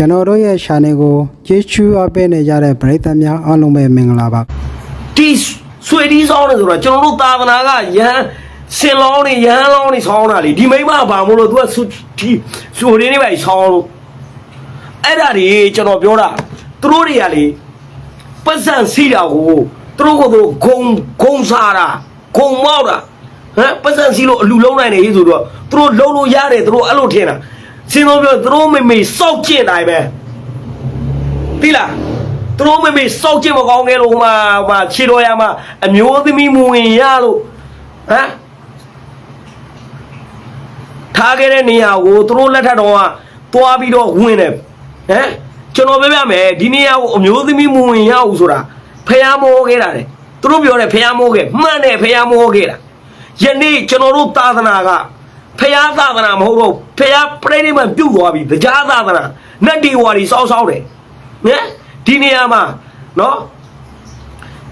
ကျွန်တော်တို့ရဲ့ channel ကိုကြည့်ချူအပ်ပေးနေကြတဲ့ပရိသတ်များအားလုံးပဲမင်္ဂလာပါဒီဆွေဒီဆောင်းနေဆိုတော့ကျွန်တော်တို့သာသနာကယဟန်စင်လောင်းနေယဟန်လောင်းနေဆောင်းတာလေဒီမိမဘာမို့လို့ तू ကဆွဒီဆွေရင်းနေပဲဆောင်းလို့အဲ့ဒါတွေကျွန်တော်ပြောတာသူတို့တွေကလေပတ်စံစီတာကိုသူတို့ကသူတို့ဂုံဂုံစားတာဂုံမောက်တာဟမ်ပတ်စံစီလို့အလူလုံးနိုင်နေဆိုတော့သူတို့လုံးလို့ရတယ်သူတို့အဲ့လိုထင်တာ စင်လို့ပြောသူတို့မေမေစောက်ကျင့်တိုင်းပဲပြီလားသူတို့မေမေစောက်ကြည့်မကောင်းခဲ့လို့ဟိုမှာဟိုမှာခြေတော်ရမှာအမျိုးသမီးမဝင်ရလို့ဟမ်ထားခဲ့တဲ့နေရာကိုသူတို့လက်ထက်တော်ကတွားပြီးတော့ဝင်တယ်ဟမ်ကျွန်တော်ပြောပြမယ်ဒီနေရာကိုအမျိုးသမီးမဝင်ရဘူးဆိုတာဖះမောခဲ့တာလေသူတို့ပြောတယ်ဖះမောခဲ့မှန်တယ်ဖះမောခဲ့တာယနေ့ကျွန်တော်တို့သာသနာက ဖះသာသနာမဟုတ်တော့ဖះပြိဋိမံပြုတ်သွားပြီတရားသာသနာနတ်ဒီဝါဒီစောက်စောက်တယ်ဟမ်ဒီနေရာမှာနော်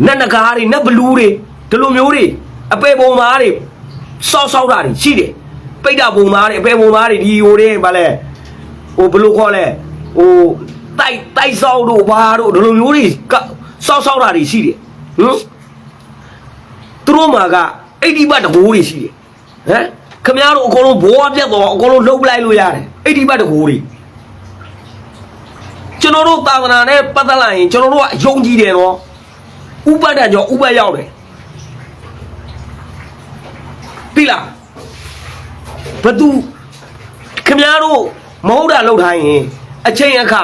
နတ်နဂါးတွေနတ်ဘလူးတွေဒီလိုမျိုးတွေအပေပုံသားတွေစောက်စောက်တာတွေရှိတယ်ပိတ်တာပုံသားတွေအပေပုံသားတွေဒီဟိုတွေဗာလဲဟိုဘယ်လိုခေါ်လဲဟိုတိုက်တိုက်စောက်တို့ဘာတို့ဒီလိုမျိုးတွေကစောက်စောက်တာတွေရှိတယ်ဟမ်သူတို့မှာကအိဋ္ဌိပတ်တကိုးတွေရှိတယ်ဟမ် ခမရတို့အကုန်လုံးဘောပြတ်တော့အကုန်လုံးလှုပ်လိုက်လို့ရတယ်အိဋ္ဌိပတ်တကိုးတွေကျွန်တော်တို့သာသနာနဲ့ပတ်သက်လာရင်ကျွန်တော်တို့ကယုံကြည်တယ်နော်ဥပဒ္ဒကြောင့်ဥပရောက်တယ်ပြီလားဘသူခင်ဗျားတို့မဟုတ်တာလောက်ထားရင်အချိန်အခါ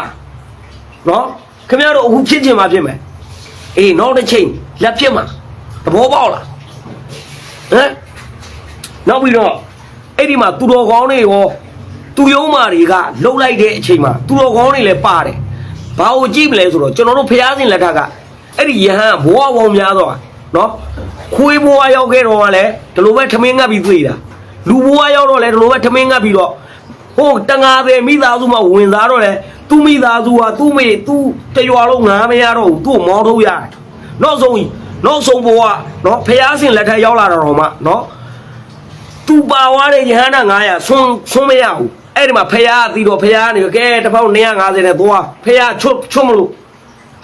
နော်ခင်ဗျားတို့အခုဖြစ်ချင်မှဖြစ်မယ်အေးနောက်တစ်ချိန်လက်ဖြစ်မှာသဘောပေါက်လားဟမ်နောက်ပြီးတော့ အဲ့ဒီမှာသူတော်ကောင်းတွေရောသူယုံမာတွေကလှုပ်လိုက်တဲ့အချိန်မှာသူတော်ကောင်းတွေလည်းပါတယ်။ဘာကိုကြည့်မလဲဆိုတော့ကျွန်တော်တို့ဖျားစင်လက်ထက်ကအဲ့ဒီယဟန်ဘဝပေါင်းများတော့နော်ခွေးဘဝရောက်ခဲ့တော့ကလည်းဒီလိုပဲထမင်းငတ်ပြီးတွေ့တာလူဘဝရောက်တော့လည်းဒီလိုပဲထမင်းငတ်ပြီးတော့ဟိုတငါပဲမိသားစုမှဝင်သားတော့လေသူမိသားစုဟာသူ့မေသူ့တရွာလုံးငားမရတော့ဘူးသူ့ကိုမောင်းထုတ်ရတယ်နောက်ဆုံးနောက်ဆုံးဘဝနော်ဖျားစင်လက်ထက်ရောက်လာတော့မှနော် သူပါသွားတဲ့ယဟန္တာ900ဆွန်းဆွန်းမရဘူးအဲ့ဒီမှာဖះအတီတော့ဖះနေကဲတစ်ပေါက်250နဲ့သွားဖះချွတ်ချွတ်မလို့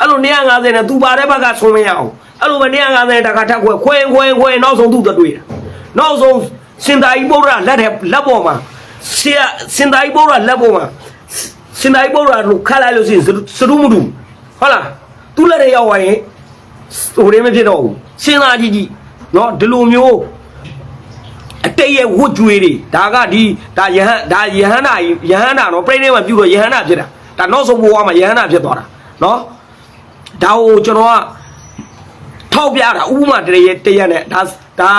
အဲ့လို250နဲ့သူပါတဲ့ဘက်ကဆွန်းမရအောင်အဲ့လိုပဲ250နဲ့တခါထက်ခွဲခွဲခွဲခွဲနောက်ဆုံးသူ့တတွေ့တာနောက်ဆုံးစင်တာကြီးပုဒ္ဒရာလက်ထဲလက်ပေါ်မှာဆရာစင်တာကြီးပုဒ္ဒရာလက်ပေါ်မှာစင်တာကြီးပုဒ္ဒရာလို့ခတ်လိုက်လို့ရှိရင်စရုမဒူဟုတ်လားသူ့လက်ထဲရောက်သွားရင်ဟိုရင်းမဖြစ်တော့ဘူးစင်တာကြီးကြီးနော်ဒီလိုမျိုးအ တိတ်ရဲ့ဝတ်ကြွေးတွေဒါကဒီဒါယဟန်ဒါယဟန်နာယဟန်နာနော်ပြိဋိမှာပြုတော့ယဟန်နာဖြစ်တာဒါနောက်ဆုံးဘဝမှာယဟန်နာဖြစ်သွားတာနော်ဒါကိုကျွန်တော်ကထောက်ပြတာဥပမာတရတရနဲ့ဒါဒါ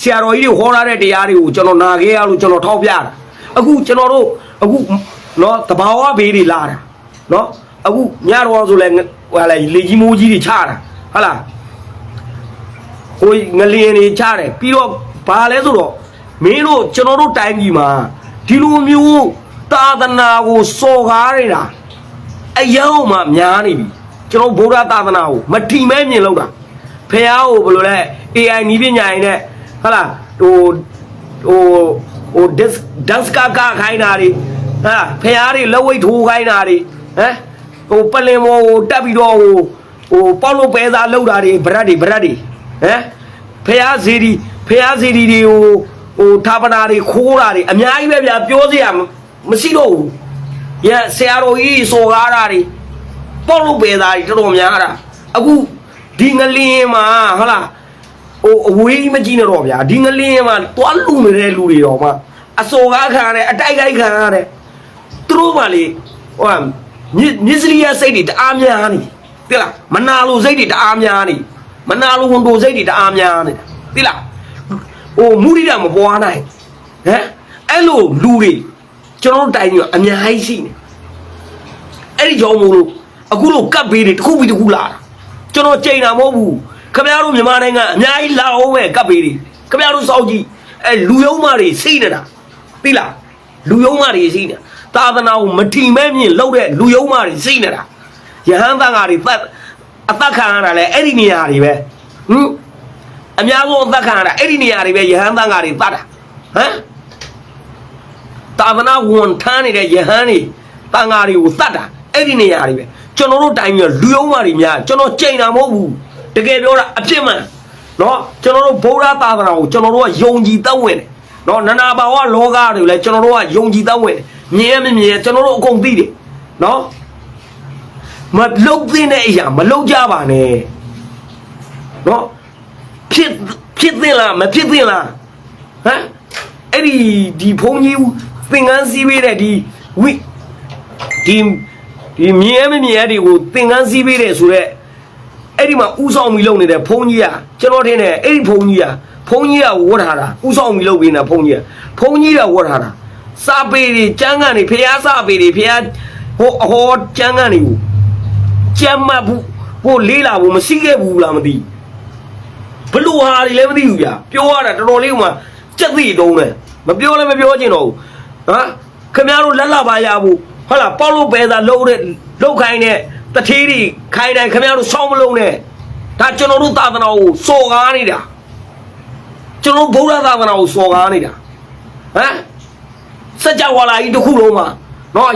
ဆရာတော်ကြီးတွေဟောထားတဲ့တရားတွေကိုကျွန်တော်နာခဲ့ရလို့ကျွန်တော်ထောက်ပြတာအခုကျွန်တော်တို့အခုနော်တဘာဝဘေးတွေလာတာနော်အခုညတော်ဆိုလဲဟာလေလေကြီးမိုးကြီးတွေချတာဟုတ်လားဟိုငလျင်တွေချတယ်ပြီးတော့ဘာလဲဆိုတော့ မင်းတို့ကျွန်တော်တို့တိုင်းပြည်မှာဒီလိုမျိုးသာသနာကိုစော်ကားနေတာအယောက်မှများနေပြီကျွန်တော်ဗုဒ္ဓသာသနာကိုမထီမဲမြင်လို့တာဖះကိုဘယ်လိုလဲ AI နီးပညာရင်းနဲ့ဟုတ်လားဟိုဟိုဟို dis dance ကကခိုင်းတာတွေဟာဖះတွေလက်ဝိတ်ထိုးခိုင်းတာတွေဟမ်ဟိုပလင်မောကိုတက်ပြီးတော့ဟိုဟိုပေါက်လို့ပဲသားလောက်တာတွေဗရက်တွေဗရက်တွေဟမ်ဖះစီဒီဖះစီဒီတွေကို ဟိုဌာပနာတွေခိုးတာတွေအများကြီးပဲဗျာပြောစရာမရှိတော့ဘူးရဆရာတော်ကြီးစော်ကားတာတွေပေါက်လို့ပဲသားတွေတော်တော်များတာအခုဒီငလင်းမှာဟုတ်လားဟိုအဝေးမကြည့်နဲ့တော့ဗျာဒီငလင်းမှာတွားလူနေတဲ့လူတွေတော့မှအစော်ကားခံရတယ်အတိုက်ခိုက်ခံရတယ်သူတို့မှလေဟိုဟာမြစ်မြစ်စလီယာစိတ်တွေတအားများနေသိလားမနာလိုစိတ်တွေတအားများနေမနာလိုဝန်တိုစိတ်တွေတအားများနေသိလား ဟိုမူရိတာမပွားနိုင်ဟမ်အဲ့လိုလူတွေကျွန်တော်တို့တိုင်းကြီးအများကြီးရှိနေအဲ့ဒီကြောင့်မို့လို့အခုလိုကပ်ဘေးတွေတစ်ခုပြီးတစ်ခုလာတာကျွန်တော်ကြိန်တာမဟုတ်ဘူးခမရတို့မြန်မာနိုင်ငံအများကြီးလာအောင်ပဲကပ်ပေးတယ်ခမရတို့စောက်ကြည့်အဲလူယုံမတွေစိတ်နေတာသိလားလူယုံမတွေစိတ်နေတာသာသနာကိုမထီမဲ့မြင်လှုပ်တဲ့လူယုံမတွေစိတ်နေတာယဟန်သံဃာတွေသတ်အသက်ခံရတာလဲအဲ့ဒီနေရာတွေပဲဟင် အများဆုံးအသက်ခံရတာအဲ့ဒီနေရာတွေပဲယဟန်သံဃာတွေသတ်တာဟမ်သာသနာဝန်ထမ်းနေတဲ့ယဟန်တွေတန်ဃာတွေကိုတတ်တာအဲ့ဒီနေရာတွေပဲကျွန်တော်တို့တိုင်းပြည်လူယုံမာတွေများကျွန်တော်ကြိမ်တာမဟုတ်ဘူးတကယ်ပြောတာအဖြစ်မှန်နော်ကျွန်တော်တို့ဗုဒ္ဓသာသနာကိုကျွန်တော်တို့ကယုံကြည်တတ်ဝင်တယ်နော်နနာဘာဝလောကတွေလည်းကျွန်တော်တို့ကယုံကြည်တတ်ဝင်တယ်မြင်ရမမြင်ရကျွန်တော်တို့အကုန်သိတယ်နော်မလုတ်သင့်တဲ့အရာမလုတ်ကြပါနဲ့နော် ဖြစ်ဖြစ်သင့်လားမဖြစ်သင့်လားဟမ်အဲ့ဒီဒီဘုန်းကြီးသင်္ကန်းစည်းပေးတဲ့ဒီဝိဒီဒီမြင်ရမမြင်ရတွေကိုသင်္ကန်းစည်းပေးတဲ့ဆိုတော့အဲ့ဒီမှာဥဆောင်ပြီးလုပ်နေတဲ့ဘုန်းကြီးကကျွန်တော်ထင်တယ်အဲ့ဒီဘုန်းကြီးကဘုန်းကြီးကဝတ်ထားတာဥဆောင်ပြီးလုပ်ပေးနေဘုန်းကြီးကဘုန်းကြီးကဝတ်ထားတာစာပေတွေကျမ်းဂန်တွေဖျားစာပေတွေဖျားဟိုအဟောကျမ်းဂန်တွေကိုကြမ်းမှတ်ဘူးဟိုလေးလာဘူးမရှိခဲ့ဘူးလားမသိဘ လူဟာတွေလည်းမသိဘူးဗျာပြောရတာတော်တော်လေးကမှကြက်သိတုံးတယ်မပြောလည်းမပြောချင်တော့ဘူးဟမ်ခင်ဗျားတို့လက်လာပါရဘူးဟုတ်လားပေါက်လို့ပဲသာလှုပ်တဲ့လှုပ်ခိုင်းတဲ့တထေးတွေခိုင်းတိုင်းခင်ဗျားတို့စောင်းမလုံးနဲ့ဒါကျွန်တော်တို့သာသနာကိုစော်ကားနေတာကျွန်တော်ဗုဒ္ဓသာသနာကိုစော်ကားနေတာဟမ်စัจ java လာကြီးတစ်ခုလုံးမှာနော်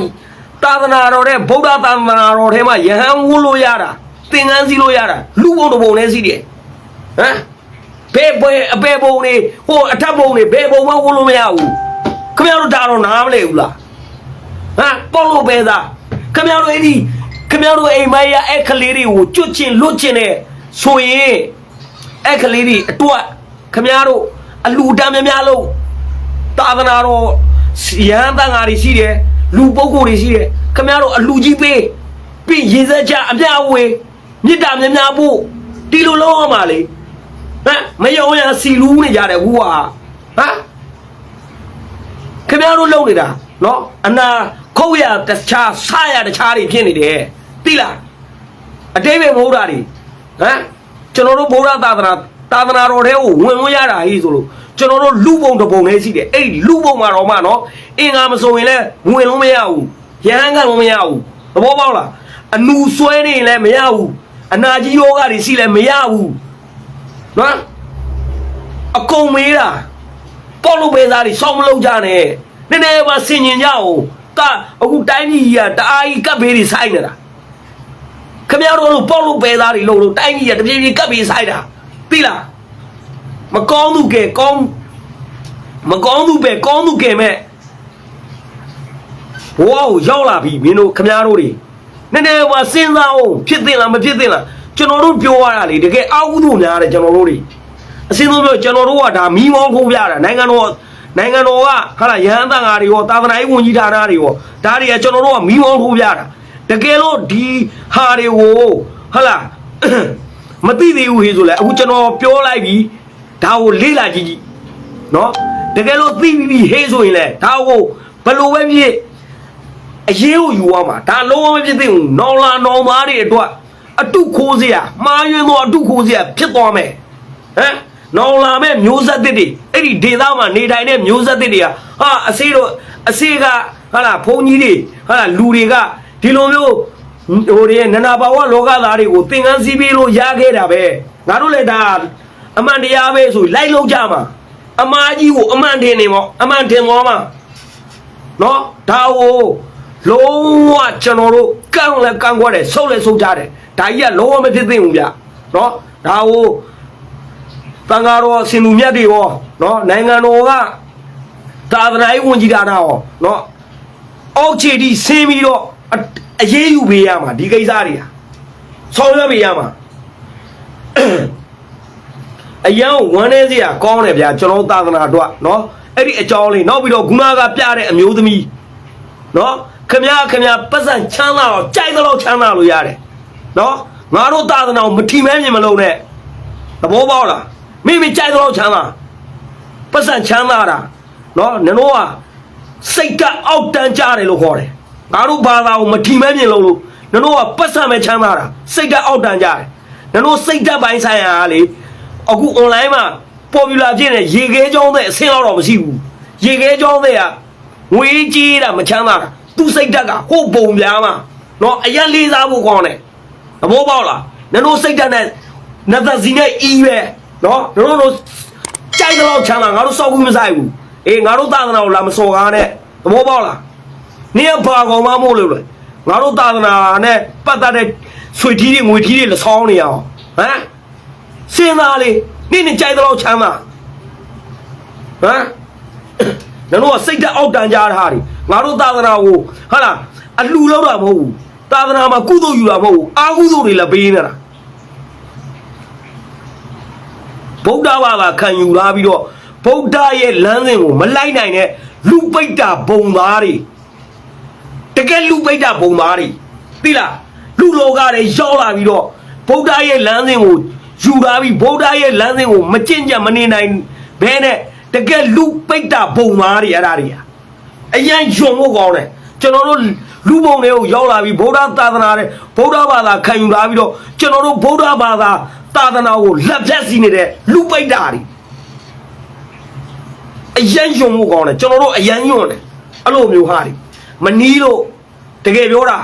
သာသနာတော်တဲ့ဗုဒ္ဓသာသနာတော်ထဲမှာယဟန်ဝုလို့ရတာသင်္ကန်းစီလို့ရတာလူဘုံတစ်ပုံနဲ့စီးတယ် ဟမ်ဘယ်ဘယ်အပေဘုံနေဟိုအထက်ဘုံနေဘယ်ဘုံမှဝုလို့မရဘူးခင်ဗျားတို့ဒါတော့နားမလဲဘူးလားဟမ်ပေါ့လို့ပဲသားခင်ဗျားတို့အဲ့ဒီခင်ဗျားတို့အိမ်မရအဲ့ကလေးတွေကိုကျွတ်ချင်လွတ်ချင်တဲ့ဆိုရင်အဲ့ကလေးတွေအတွက်ခင်ဗျားတို့အလူတန်းများများလို့သာသနာတော်ရဟန်းတန်ဃာတွေရှိတယ်လူပုဂ္ဂိုလ်တွေရှိတယ်ခမရတို့အလူကြီးပေးပြီးရေစက်ချအပြအဝေမေတ္တာများများဖို့ဒီလိုလုံးအောင်ပါလေ ဟမ်မယုံရစီလူးနေကြတယ်ကူဟာဟမ်ခမရတို့လုံနေတာနော်အနာခုတ်ရတခြားဆရတခြားတွေဖြစ်နေတယ်သိလားအတိတ်ပဲမဟုတ်တာတွေဟမ်ကျွန်တော်တို့ဗုဒ္ဓသာသနာသာသနာတော်ထဲကိုဝင်လို့ရတာဟိဆိုလို့ကျွန်တော်တို့လူပုံတစ်ပုံလေးရှိတယ်အဲ့ဒီလူပုံမှာတော့မှနော်အင်္ဂါမစုံရင်လည်းဝင်လို့မရဘူးရဟန်းကလည်းမရဘူးသဘောပေါက်လားအနူဆွဲနေရင်လည်းမရဘူးအနာကြီးယောဂတွေရှိလည်းမရဘူး နော်အကုန်မေးတာပေါ့လို့ပဲသားတွေစောင်းမလုပ်ကြနဲ့နည်းနည်းပါဆင်ញင်ကြအောင်တာအခုတိုင်းပြည်ကြီးကတအားကြီးကပ်ဘေးတွေဆိုင်နေတာခမရတို့လို့ပေါ့လို့ပဲသားတွေလို့လို့တိုင်းကြီးကတပြေးပြေးကပ်ပြီးဆိုင်တာသိလားမကောင်းသူကဲကောင်းမကောင်းသူပဲကောင်းသူကဲမဲ့ဘဝကိုရောက်လာပြီမင်းတို့ခမရတို့တွေနည်းနည်းပါစဉ်းစားအောင်ဖြစ်သင့်လားမဖြစ်သင့်လား ကျွန်တော်တို့ပြောရတာလေတကယ်အာဟုသူများတယ်ကျွန်တော်တို့တွေအစင်းဆုံးပြောကျွန်တော်တို့ကဒါမီးမောင်းထိုးပြတာနိုင်ငံတော်နိုင်ငံတော်ကဟာလာရဟန်းတန်ဃာတွေရောသာသနာ့ဝန်ကြီးဌာနတွေရောဒါတွေကကျွန်တော်တို့ကမီးမောင်းထိုးပြတာတကယ်လို့ဒီဟာတွေကိုဟာလာမသိသေးဘူးဟေးဆိုလဲအခုကျွန်တော်ပြောလိုက်ပြီဒါကိုလေးလာကြည့်ကြည့်နော်တကယ်လို့သိပြီဟေးဆိုရင်လဲဒါကိုဘယ်လိုပဲဖြစ်အရေးကိုယူရမှာဒါလုံးဝမဖြစ်သင့်ဘူးနောင်လာနောင်သားတွေအတွက် အတုခိုးစရာမှားယွင်းသောအတုခိုးစရာဖြစ်သွားမယ်ဟမ်နောင်လာမဲ့မျိုးဆက်သစ်တွေအဲ့ဒီဒေသမှာနေထိုင်တဲ့မျိုးဆက်သစ်တွေကဟာအစေးတို့အစေးကဟာလာဘုန်းကြီးတွေဟာလာလူတွေကဒီလိုမျိုးဟိုတွေနနာဘာဝလောကသားတွေကိုသင်္ကန်းစည်းပေးလို့ရခဲ့တာပဲငါတို့လည်းဒါအမှန်တရားပဲဆိုလိုက်လို့ကြမှာအမားကြီးကိုအမှန်တင်နေမောအမှန်တင်သွားမှာနော်ဒါကိုလုံးဝကျွန်တော်တို့ကန့်လဲကန့်ကွက်တယ်ဆုတ်လဲဆုတ်ကြတယ် ဒါကြီးကလုံးဝမဖြစ်သင့်ဘူးဗျနော်ဒါကိုတန်ဃာတော်ဆင်သူမြတ်တွေရောနော်နိုင်ငံတော်ကသာသနာ့ဝန်ကြီးဌာနရောနော်အောက်ခြေဒီဆင်းပြီးတော့အအရေးယူပေးရမှာဒီကိစ္စတွေဟာဆောင်ရွက်ပေးရမှာအရန်ဝမ်းနေစရာကောင်းတယ်ဗျာကျွန်တော်သာသနာအတွက်နော်အဲ့ဒီအကြောင်းလေးနောက်ပြီးတော့ခုနကပြတဲ့အမျိုးသမီးနော်ခမရခမရပတ်စံချမ်းသာတော့ကြိုက်သလောက်ချမ်းသာလို့ရတယ် နော်ငါတို့သာသနာကိုမထီမဲမြင်မလုံးနဲ့သဘောပေါက်လားမိမိကြိုက်သလောက်ချမ်းသာပတ်စံချမ်းသာတာနော်နင်တို့ကစိတ်ကအောက်တန်းကြတယ်လို့ခေါ်တယ်ငါတို့ဘာသာကိုမထီမဲမြင်လုံးလို့နင်တို့ကပတ်စံပဲချမ်းသာတာစိတ်ကအောက်တန်းကြတယ်နင်တို့စိတ်ဓာတ်ပိုင်းဆိုင်ရာကလေအခု online မှာ popular ဖြစ်နေရေခဲကြောင်းတဲ့အဆင်းတော့တော့မရှိဘူးရေခဲကြောင်းတဲ့ကငွေကြီးတာမချမ်းသာတာသူစိတ်ဓာတ်ကဟိုပုံပြားမှာနော်အရက်လေးစားဖို့ကောင်းတယ် သဘောပေါက်လားနင်တို့စိတ်ဓာတ်နဲ့နတ်သက်စီနဲ့အီးပဲနော်နင်တို့တို့ကြိုက်တော့ချမ်းသာငါတို့စောက်ဘူးမဆိုင်ဘူးအေးငါတို့သာသနာကိုလာမစော်ကားနဲ့သဘောပေါက်လားနင်ကဘာကောင်မှမို့လို့လဲငါတို့သာသနာနဲ့ပတ်သက်တဲ့ဆွေထီးတွေငွေထီးတွေလဆောင်းနေအောင်ဟမ်စဉ်းစားလေနင့်နဲ့ကြိုက်တော့ချမ်းသာဟမ်နင်တို့ကစိတ်ဓာတ်အောက်တန်ကြတာတွေငါတို့သာသနာကိုဟာလားအလှူလောက်တာမဟုတ်ဘူး သာသနာမှာကုသိုလ်ယူတာမဟုတ်ဘူးအာကုသိုလ်တွေလည်းပေးနေတာဗုဒ္ဓဘာသာခံယူလာပြီးတော့ဗုဒ္ဓရဲ့လမ်းစဉ်ကိုမလိုက်နိုင်တဲ့လူပိတ္တာဘုံသားတွေတကယ်လူပိတ်တာဘုံသားတွေသိလားလူလောကတွေရောက်လာပြီးတော့ဗုဒ္ဓရဲ့လမ်းစဉ်ကိုယူလာပြီးဗုဒ္ဓရဲ့လမ်းစဉ်ကိုမကျင့်ကြံမနေနိုင်ဘဲနဲ့တကယ်လူပိတ်တာဘုံသားတွေအဲ့ဒါတွေဟာအရင်ယွံဖို့ကောင်းတယ်ကျွန်တော်တို့ လူပုံတွေကိုရောက်လာပြီးဗုဒ္ဓသာသနာနဲ့ဗုဒ္ဓဘာသာခံယူလာပြီးတော့ကျွန်တော်တို့ဗုဒ္ဓဘာသာသာသနာကိုလက်ဖြတ်စီနေတဲ့လူပိတ်တာတွေအရင်ယွံဖို့ကောင်းတယ်ကျွန်တော်တို့အရင်ယွံတယ်အဲ့လိုမျိုးဟာတွေမနီးလို့တကယ်ပြောတာ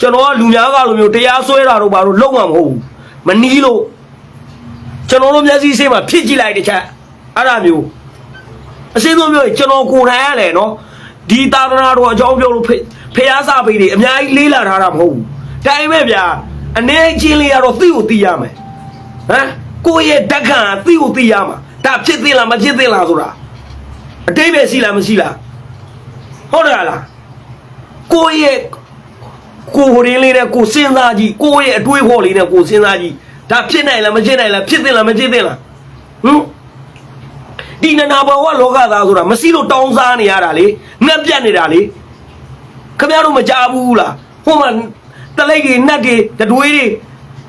ကျွန်တော်ကလူများကလိုမျိုးတရားစွဲတာတော့ဘာလို့လုံးဝမဟုတ်ဘူးမနီးလို့ကျွန်တော်တို့မျက်စိစိတ်မှာဖြစ်ကြည့်လိုက်တစ်ချက်အဲ့ဒါမျိုးအစင်းဆုံးပြောရင်ကျွန်တော်ကိုယ်တိုင်ရလေနော်ဒီသာသနာတော်အကြောင်းပြောလို့ ဖေဖះစာပေတွေအများကြီးလေးလာထားတာမဟုတ်ဘူးတိုင်းပဲဗျာအနေချင်းလေးကတော့သိကိုသိရမယ်ဟမ်ကိုယ့်ရဲ့ဓာတ်ခံကသိကိုသိရမှာဒါဖြစ်သိလားမဖြစ်သိလားဆိုတာအတိတ်ပဲရှိလားမရှိလားဟုတ်တယ်လားကိုယ့်ရဲ့ကိုယ်ဟိုရင်းလေးနဲ့ကိုယ်စဉ်းစားကြည့်ကိုယ့်ရဲ့အတွေးခေါ်လေးနဲ့ကိုယ်စဉ်းစားကြည့်ဒါဖြစ်နိုင်လားမဖြစ်နိုင်လားဖြစ်သိလားမဖြစ်သိလားဟမ်ဒီနနာဘဝလောကသားဆိုတာမရှိလို့တောင်းစားနေရတာလေငက်ပြတ်နေတာလေ ခင်ဗျားတို့မကြဘူးလားဟိုမှာတလိတ်တွေနတ်တွေတတွေးတွေ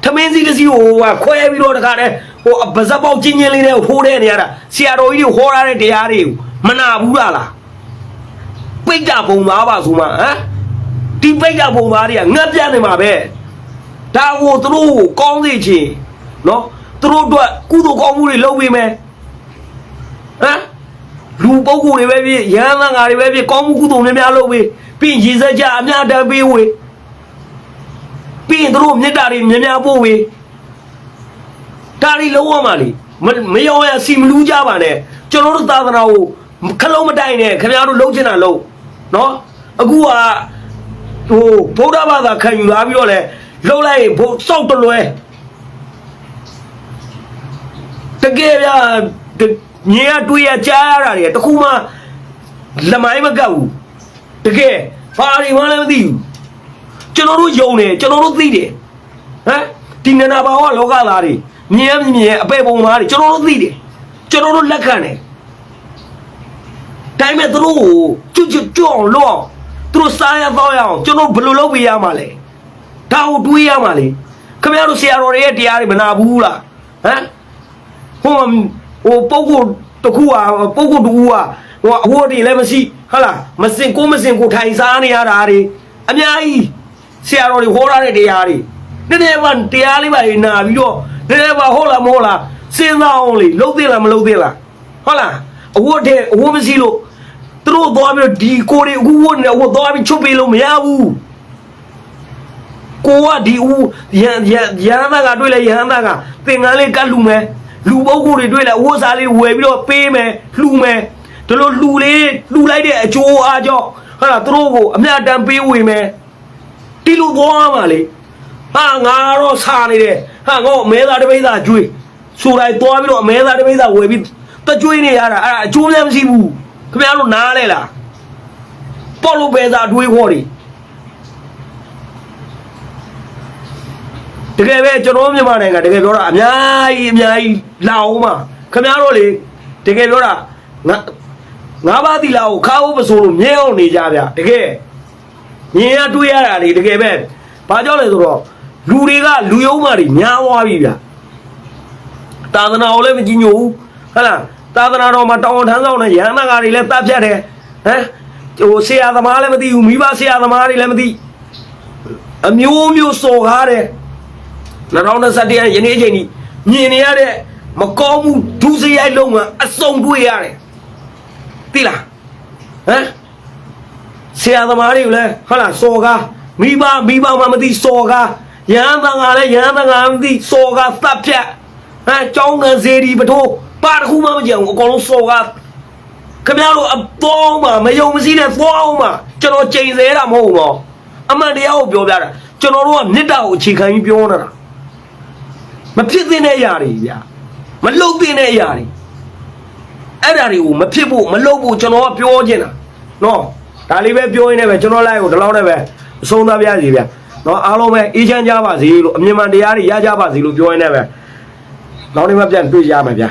ထမင်းစည်းတစ်စီးကိုဟိုကခွဲပြီးတော့တခါတည်းဟိုဗဇက်ပေါက်ချင်းချင်းလေးနဲ့ဖိုးတဲ့နေရတာဆရာတော်ကြီးတွေဟောထားတဲ့တရားတွေကိုမနာဘူးလားလားပိတ်တာပုံသားပါဆိုမှဟမ်ဒီပိတ်တာပုံသားတွေကငက်ပြတ်နေမှာပဲဒါကိုသူတို့ကိုကောင်းစေချင်နော်သူတို့အတွက်ကုသိုလ်ကောင်းမှုတွေလုပ်ပေးမယ်ဟမ်လူပုဂ္ဂိုလ်တွေပဲဖြစ်ရဟန်းသံဃာတွေပဲဖြစ်ကောင်းမှုကုသိုလ်များများလုပ်ပေး ပြီးရင်ရေစက်ကြအများတန်းပေးဝေပြီးရင်သူတို့မေတ္တာတွေများများပို့ဝေဒါတွေလုံးဝမှလေမမရောရစီမလူးကြပါနဲ့ကျွန်တော်တို့သာသနာကိုခလုံးမတိုင်နဲ့ခင်ဗျားတို့လုံးချင်တာလုံးနော်အခုကဟိုဗုဒ္ဓဘာသာခံယူလာပြီးတော့လဲလှုပ်လိုက်ရင်ဘုစောက်တလွဲတကယ်ဗျာတညင်ကတွေးရကြားရတာတွေတခုမှလမိုင်းမကပ်ဘူး တကယ်ဘာတွေမှလည်းမသိဘူးကျွန်တော်တို့ယုံတယ်ကျွန်တော်တို့သိတယ်ဟမ်ဒီနနာဘာဝလောကသားတွေမြင်ရမြင်ရအပေပုံသားတွေကျွန်တော်တို့သိတယ်ကျွန်တော်တို့လက်ခံတယ်တိုင်းမဲ့သူတို့ကိုကျွတ်ကျွတ်ကျွတ်အောင်လုပ်အောင်သူတို့စားရတော့ရအောင်ကျွန်တော်ဘယ်လိုလုပ်ပေးရမှာလဲဒါကိုတွေးရမှာလေခင်ဗျားတို့ဆရာတော်တွေရဲ့တရားတွေမနာဘူးလားဟမ်ဟိုမှာဟိုပုဂ္ဂိုလ်တစ်ခုอ่ะပုဂ္ဂိုလ်တူอ่ะ ဟိုအဝတ်တွေလည်းမရှိဟုတ်လားမစင်ကိုမစင်ကိုထိုင်စားနေရတာတွေအများကြီးဆရာတော်တွေဟောထားတဲ့တရားတွေနည်းနည်းမှတရားလေးပါနာပြီးတော့နည်းနည်းပါဟုတ်လားမဟုတ်လားစဉ်းစားအောင်လေလုံးသေးလားမလုံးသေးလားဟုတ်လားအဝတ်တဲ့အဝတ်မရှိလို့သူတို့သွားပြီးတော့ဒီကိုတွေအခုဝတ်နေအဝတ်သွားပြီးချုပ်ပေးလို့မရဘူးကိုကဒီဦးရန်ရန်ရန်သားကတွေ့လဲရန်သားကသင်္ကန်းလေးကတ်လူမယ်လူပုဂ္ဂိုလ်တွေတွေ့လဲဝတ်စားလေးဝယ်ပြီးတော့ပေးမယ်လှူမယ် ဒီလိုလှူလေးလှူလိုက်တဲ့အကျိုးအားကြောင့်ဟာသူတို့ကိုအမြတ်တမ်းပေးဝေမယ်ဒီလိုသွားမှာလေဟာငါတော့စာနေတယ်ဟာငေါအမဲသားတစ်ပိသားကျွေးဆိုလိုက်သွားပြီးတော့အမဲသားတစ်ပိသားဝယ်ပြီးတကျွေးနေရတာအဲ့ဒါအကျိုးလည်းမရှိဘူးခင်ဗျားတို့နားလဲလားပေါ်လို့ပဲသားတွေးခေါ်တယ်တကယ်ပဲကျွန်တော်မြန်မာနိုင်ငံတကယ်ပြောတာအများကြီးအများကြီးလာအောင်ပါခင်ဗျားတို့လေတကယ်ပြောတာငါ ငါးပါးသီလာကိုခါဖို့မဆိုလို့မြဲအောင်နေကြဗျတကယ်မြင်ရတွေ့ရတာလေတကယ်ပဲဘာကြောင့်လဲဆိုတော့လူတွေကလူယုံမာတွေများသွားပြီဗျသာသနာကိုလည်းမကြည်ညိုဘူးဟုတ်လားသာသနာတော်မှာတောင်းထမ်းဆောင်တဲ့ရဟန်းသားတွေလည်းတပ်ဖြတ်တယ်ဟမ်ဟိုဆရာသမားလည်းမသိဘူးမိဘဆရာသမားတွေလည်းမသိအမျိုးမျိုးစော်ကားတယ်2021ယနေ့အချိန်ကြီးမြင်နေရတဲ့မကောင်းမှုဒုစရိုက်လုံးမှာအစုံတွေ့ရတယ် သိလားဟမ်ဆရာသမားတွေကိုလည်းဟုတ်လားစော်ကားမိဘမိဘမှမသိစော်ကားရဟန်းသံဃာလည်းရဟန်းသံဃာမသိစော်ကားသတ်ဖြတ်ဟမ်ကြောင်းငံစေဒီပထိုးပါတစ်ခုမှမကြံဘူးအကုန်လုံးစော်ကားခင်ဗျားတို့အသွားအောင်ပါမယုံမစည်းနဲ့သွားအောင်ပါကျွန်တော်ချိန်ဆတာမဟုတ်ဘူးနော်အမှန်တရားကိုပြောပြတာကျွန်တော်တို့ကမေတ္တာကိုအခြေခံပြီးပြောနေတာမဖြစ်သင့်တဲ့အရာတွေဗျာမလုပ်သင့်တဲ့အရာတွေ အဲ့ဒါတွေကိုမဖြစ်ဖို့မလုပ်ဖို့ကျွန်တော်ကပြောချင်တာနော်ဒါလေးပဲပြောရင်းနဲ့ပဲကျွန်တော်လိုက်ကိုဒီလောက်နဲ့ပဲအဆုံးသတ်ပြစီဗျာနော်အားလုံးပဲအေးချမ်းကြပါစေလို့အမြင်မှန်တရားတွေရကြပါစေလို့ပြောရင်းနဲ့ပဲနောက်နေ့မှပြန်တွေ့ကြမယ်ဗျာ